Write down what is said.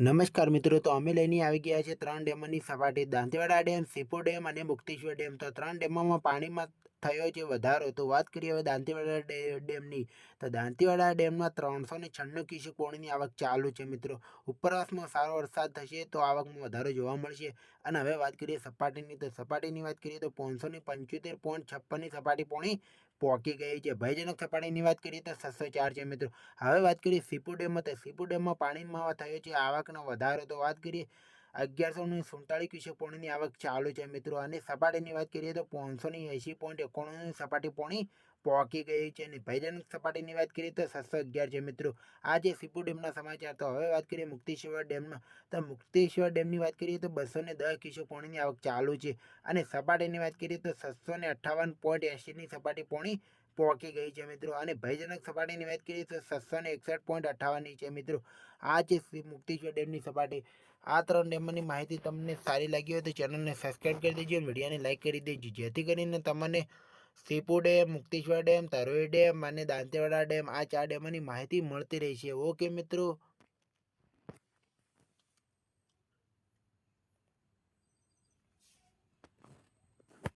નમસ્કાર મિત્રો, તો અમે લઈને આવી ગયા છે ત્રણ ડેમોની સપાટી. દાંતીવાડા ડેમ સીપો ડેમ અને મુક્તેશ્વર ડેમ. તો ત્રણ ડેમોમાં પાણીમાં થયો છે વધારો તો વાત કરીએ હવે દાંતીવાડા ડેમની. તો દાંતીવાડા ડેમમાં ત્રણસો ને છન્નું ક્યુસેક પાણીની આવક ચાલુ છે મિત્રો. ઉપરવાસમાં સારો વરસાદ થશે તો આવકમાં વધારો જોવા મળશે. અને હવે વાત કરીએ સપાટીની. તો સપાટીની વાત કરીએ તો પાંચસો ને પંચોતેર પોઈન્ટ છપ્પનની સપાટી પોણી પહોંચી ગઈ છે. ભયજનક સપાટીની વાત કરીએ તો છસો ચાર છે મિત્રો. હવે વાત કરીએ સીપુ ડેમમાં. તો સીપુ ડેમમાં પાણીમાં થયો છે. આવકનો વધારો તો વાત કરીએ અગિયારસો ને સુડતાલીસ ક્યુસેક પોણીની આવક ચાલુ છે મિત્રો. અને સપાટીની વાત કરીએ તો પાંચસો ને એંસી પોઈન્ટ એકોણું સપાટી પોણી પહોંચી ગઈ છે અને ભયજનક સપાટીની વાત કરીએ તો સાતસો અગિયાર છે મિત્રો. આ જે સીપુ ડેમના સમાચાર. તો હવે વાત કરીએ મુક્તેશ્વર ડેમનો. તો મુક્તેશ્વર ડેમની વાત કરીએ તો બસો ને દસ ક્યુસેક પોણીની આવક ચાલુ છે અને સપાટીની વાત કરીએ તો સાતસો ને અઠ્ઠાવન પોઈન્ટ એંશીની સપાટી પોણી પહોંચી ગઈ છે મિત્રો. અને ભયજનક સપાટીની વાત કરીએ તો સાતસો ને એકસઠ પોઈન્ટ અઠ્ઠાવનની છે મિત્રો. આ છે મુક્તેશ્વર ડેમની સપાટી. આ ત્રણ ડેમની માહિતી તમને સારી લાગી હોય તો ચેનલને સબસ્ક્રાઈબ કરી દેજો મીડિયાને લાઈક કરી દેજો. જેથી કરીને તમને Sipu dam, Mukteshwar dam Taroi dam અને દાંતેવાડા ડેમ આ ચાર ડેમોની માહિતી મળતી રહેશે ઓકે મિત્રો.